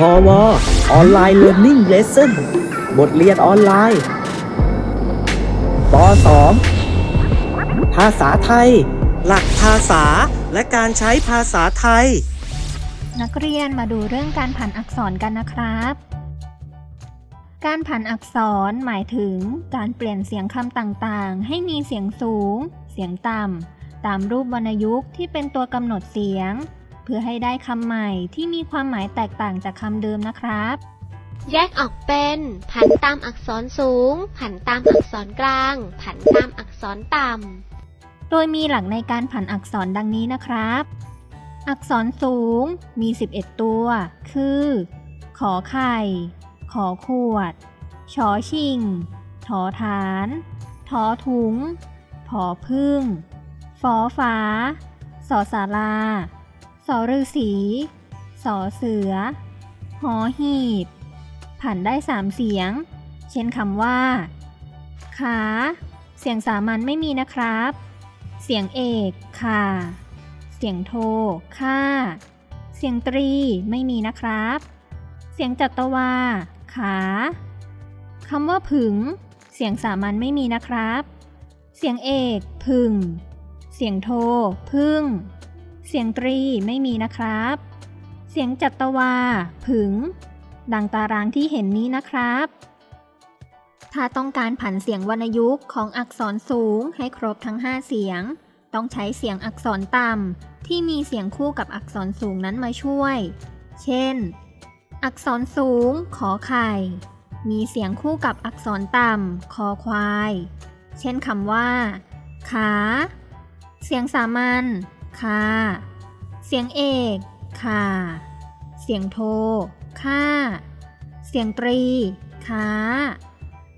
พอวออนไลน์เรียน i ิ g เลสเซ่นบทเรียนออนไลน์ป .2 ภาษาไทย หลักภาษาและการใช้ภาษาไทย นักเรียนมาดูเรื่องการผันอักษรกันนะครับ การผันอักษรหมายถึงการเปลี่ยนเสียงคำต่างๆ ให้มีเสียงสูง เสียงต่ำตามรูปวรรณยุกต์ที่เป็นตัวกำหนดเสียง เพื่อให้ได้คำใหม่ที่มีความหมายแตกต่างจากคำเดิมนะครับ แยกออกเป็น ผันตามอักษรสูง ผันตามอักษรกลาง ผันตามอักษรต่โดยมีหลักในการผันอักษรดังนี้นะครับ อักษรสูงมี 11 ตัว คือ ขอไข่ ขอขวด ชอชิงถอฐานทอถุง ผอพึ่งฟอฟ้าสอสารา สอฤาษีสอเสือ หอหีบผันได้สามเสียง เช่นคำว่า ขา เสียงสามัญไม่มีนะครับ เสียงเอกค่ะ เสียงโทค่า เสียงตรีไม่มีนะครับ เสียงจัตวา ขาคำว่าผึง เสียงสามัญไม่มีนะครับ เสียงเอก พึง เสียงโท พึ่ง เสียงตรีไม่มีนะครับ เสียงจัตวา ผึง ดังตารางที่เห็นนี้นะครับ ถ้าต้องการผันเสียงวรรณยุกต์ของอักษรสูงให้ครบทั้ง 5 เสียง ต้องใช้เสียงอักษรต่ำที่มีเสียงคู่กับอักษรสูงนั้นมาช่วย เช่น อักษรสูง ขอไข่ มีเสียงคู่กับอักษรต่ำคอควาย เช่นคำว่า ขา เสียงสามัญ ค่าเสียงเอก ค่ะ เสียงโท ค่าเสียงตรีค้า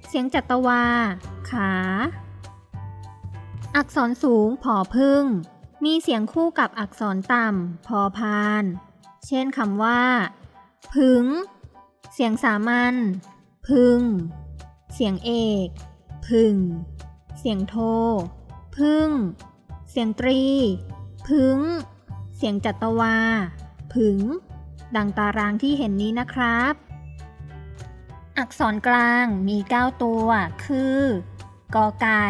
เสียงจัตวาขาอักษรสูงผอพึ่ง มีเสียงคู่กับอักษรต่ำพอพาน เช่นคำว่า พึง เสียงสามัญ พึง เสียงเอก พึง เสียงโท พึ่ง เสียงตรี พึงเสียงจัตวา ผึง ดังตารางที่เห็นนี้นะครับ อักษรกลางมี 9 ตัว คือกอไก่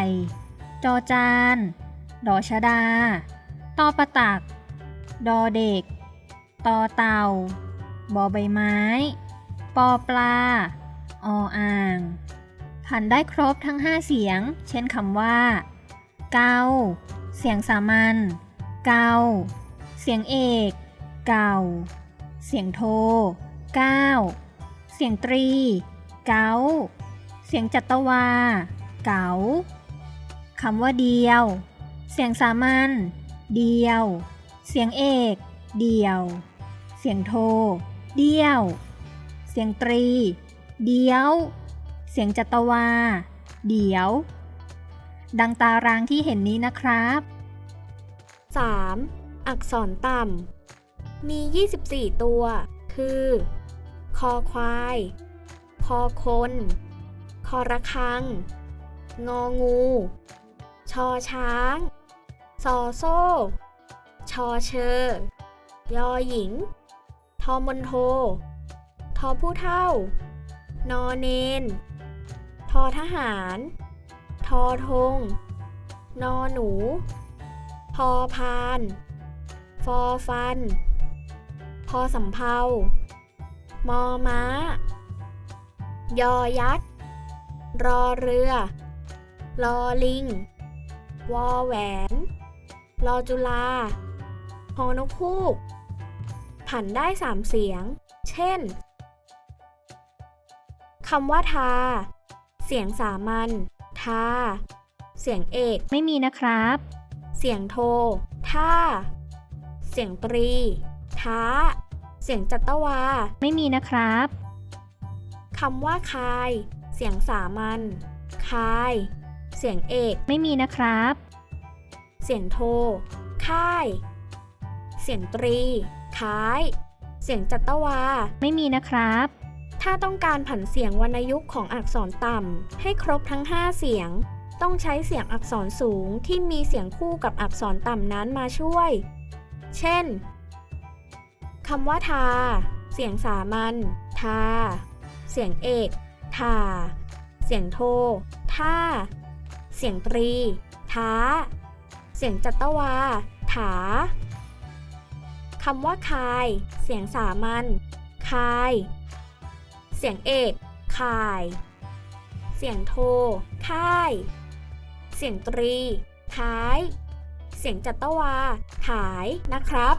จอจาน ดอชดา ตอประตัก ดอเด็ก ตอเต่า บอใบไม้ ปอปลา ออ่างผันได้ครบทั้ง 5 เสียง เช่นคำว่า เกา เสียงสามัญ เกาเสียงเอก เก่า เสียงโทเก้าเสียงตรี เก้าเสียงจัตวา เก๋าคำว่าเดียว เสียงสามัญ เดียว เสียงเอก เดียว เสียงโท เดียว เสียงตรี เดียว เสียงจัตวา เดียว ดังตารางที่เห็นนี้นะครับ 3. อักษรต่ำ มี 24 ตัว คือ คอควาย คอคน คอระคัง งองู ชอช้าง ซอโซ่ ชอเชอยอหญิง ทอมนโท ทอผู้เท่า นอเนน ทอทหาร ทอทงนอหนู พอพาน ฟอฟัน พอสำเพามอม้า ยอยักษ์ รอเรือ ลอลิง วอแหวนรอจุลาฮอนกคูก ผันได้สามเสียง เช่น คำว่าทา เสียงสามัญ ทา เสียงเอก ไม่มีนะครับ เสียงโท ท่า เสียงตรี ท้า เสียงจัตวา ไม่มีนะครับคำว่าคาย เสียงสามัญ คาย เสียงเอก ไม่มีนะครับ เสียงโท ค่าย เสียงตรี ค้าย เสียงจัตวา ไม่มีนะครับ ถ้าต้องการผันเสียงวรรณยุกต์ของอักษรต่ำ ให้ครบทั้ง 5 เสียง ต้องใช้เสียงอักษรสูงที่มีเสียงคู่กับอักษรต่ำนั้นมาช่วย เช่นคำว่าทา เสียงสามัญ ทา เสียงเอก ทา เสียงโท ท่า เสียงตรี ท้า เสียงจัตวา ถาคำว่าคาย เสียงสามัญ คาย เสียงเอก คาย เสียงโท ค่าย เสียงตรี ท้าย เสียงจัตวา ถ่ายนะครับ